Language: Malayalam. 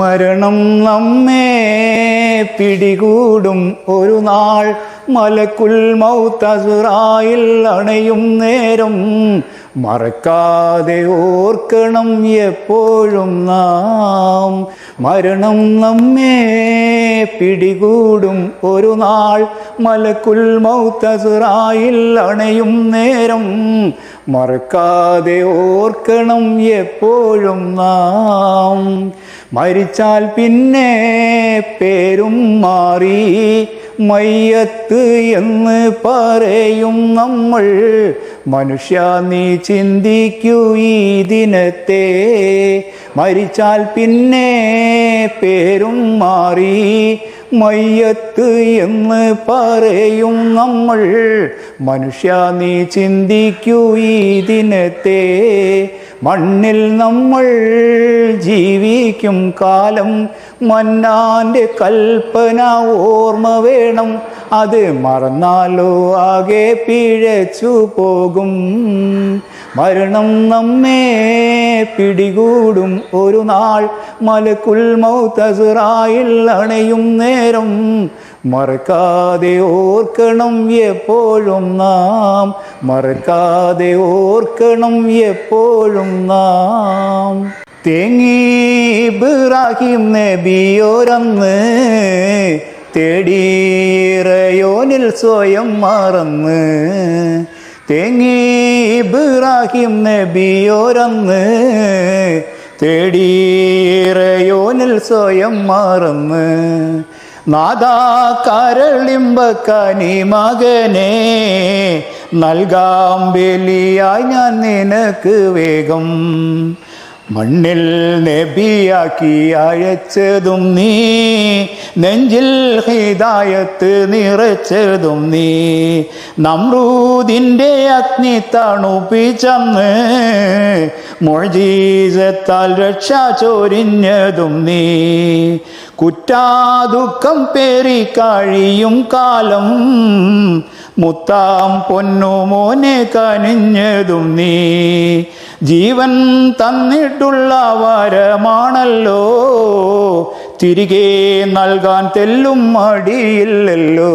മരണം നമ്മെ പിടികൂടും. ഒരു നാൾ മലക്കുൽ മൗത്തസുറായിൽ അണയും നേരം. മറക്കാതെ ഓർക്കണം എപ്പോഴും നാം. മരണം നമ്മെ പിടികൂടും. ഒരു നാൾ മലക്കുൽ മൗത്തസുറായിൽ അണയും നേരം. മറക്കാതെ ഓർക്കണം എപ്പോഴും നാം. മരിച്ചാൽ പിന്നെ പേരും മാറി മയ്യത്ത് എന്ന് പറയും നമ്മൾ. മനുഷ്യ നീ ചിന്തിക്കൂ ഈ ദിനത്തെ. മരിച്ചാൽ പിന്നെ പേരും മാറി മയ്യത്ത് എന്ന് പറയും നമ്മൾ. മനുഷ്യ നീ ചിന്തിക്കൂ ഈ ദിനത്തെ. മണ്ണിൽ നമ്മൾ ജീവിക്കും കാലം മന്നാന്റെ കൽപ്പന ഓർമ്മ വേണം. അത് മറന്നാലോ ആകെ പിഴച്ചു പോകും. മരണം നമ്മെ പിടികൂടും. ഒരു നാൾ മലക്കുൽ മൗത്തസുറായിൽ അണയും നേരം മറക്കാതെ ഓർക്കണം എപ്പോഴും നാം. മറക്കാതെ ഓർക്കണം എപ്പോഴും നാം. തേങ്ങി ഇബ്രാഹിം നബിയോരന്ന് തേടിയിറയോനിൽ സ്വയം മറന്ന്. തേങ്ങി ഇബ്രാഹിം നബിയോരന്ന് തേടിയിറയോനിൽ സ്വയം മറന്ന്. നാദാ കരളിമ്പക്കനി മകനെ നൽകാം ബലിയായി ഞാൻ നിനക്ക് വേഗം. മണ്ണിൽ നബിയാക്കി അയച്ചതും നീ നെഞ്ചിൽ ഹിതായത്ത് നിറച്ചതും നീ. നമ്രൂതിന്റെ അഗ്നി തണുപ്പിച്ചന്ന് മൊഴീസത്താൽ രക്ഷ ചൊരിഞ്ഞതും നീ. കുറ്റാദുഃഖം പേറി കഴിയും കാലം മുത്താം പൊന്നുമോനെ കനിഞ്ഞതും നീ. ജീവൻ തന്നിട്ടുള്ള വരമാണല്ലോ തിരികെ നൽകാൻ തെല്ലും മടിയില്ലല്ലോ.